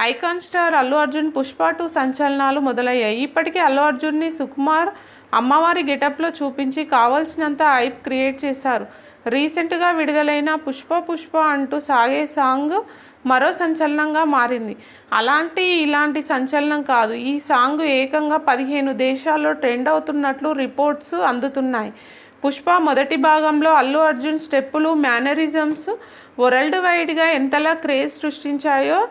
Icon star Allu Arjun Pushpa two సంచలనాలు మొదలయ్యాయి. ఇప్పటికే అల్లు అర్జున్ని సుకుమార్ అమ్మవారి గెటప్లో చూపించి కావలసినంత ఐప్ క్రియేట్ చేశారు. రీసెంట్గా విడుదలైన పుష్ప పుష్ప అంటూ సాగే సాంగ్ మరో సంచలనంగా మారింది. అలాంటి ఇలాంటి సంచలనం కాదు. ఈ సాంగ్ ఏకంగా పదిహేను దేశాల్లో ట్రెండ్ అవుతున్నట్లు రిపోర్ట్స్ అందుతున్నాయి. పుష్ప మొదటి భాగంలో అల్లు అర్జున్ స్టెప్పులు మేనరిజమ్స్ వరల్డ్ వైడ్గా ఎంతలా క్రేజ్ సృష్టించాయో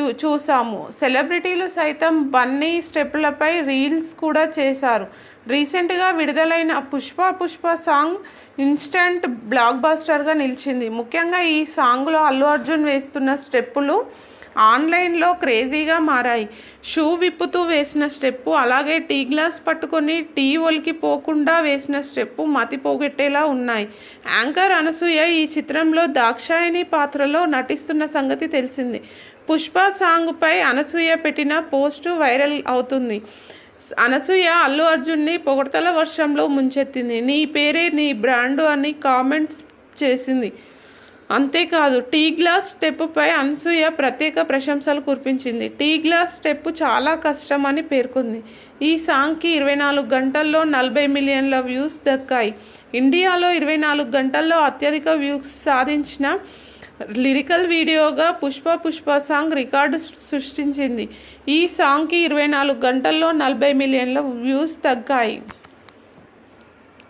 చూసాము. సెలబ్రిటీలు సైతం బన్నీ స్టెప్పులపై రీల్స్ కూడా చేశారు. రీసెంట్గా విడుదలైన Pushpa Pushpa song instant black బాస్టర్గా నిలిచింది. ముఖ్యంగా ఈ సాంగ్లో అల్లు అర్జున్ వేస్తున్న స్టెప్పులు ఆన్లైన్లో క్రేజీగా మారాయి. షూ విప్పుతూ వేసిన స్టెప్పు అలాగే టీ గ్లాస్ పట్టుకొని టీ ఒలికి పోకుండా వేసిన స్టెప్పు మతి పోగొట్టేలా ఉన్నాయి. యాంకర్ అనసూయ ఈ చిత్రంలో దాక్షాయణి పాత్రలో నటిస్తున్న సంగతి తెలిసింది. పుష్ప సాంగ్పై అనసూయ పెట్టిన పోస్టు వైరల్ అవుతుంది. అనసూయ అల్లు అర్జున్ని పొగడతల వర్షంలో ముంచెత్తింది. నీ పేరే నీ బ్రాండు అని కామెంట్స్ చేసింది. అంతేకాదు టీ గ్లాస్ స్టెప్పుపై అనసూయ ప్రత్యేక ప్రశంసలు కురిపించింది. టీ గ్లాస్ స్టెప్ చాలా కష్టం అని పేర్కొంది. ఈ సాంగ్కి ఇరవై నాలుగు గంటల్లో నలభై మిలియన్ల వ్యూస్ దక్కాయి. ఇండియాలో ఇరవై నాలుగు గంటల్లో అత్యధిక వ్యూస్ సాధించిన లిరికల్ వీడియోగా పుష్ప పుష్ప సాంగ్ రికార్డు సృష్టించింది. ఈ సాంగ్కి ఇరవై నాలుగు గంటల్లో నలభై మిలియన్ల వ్యూస్ తగ్గాయి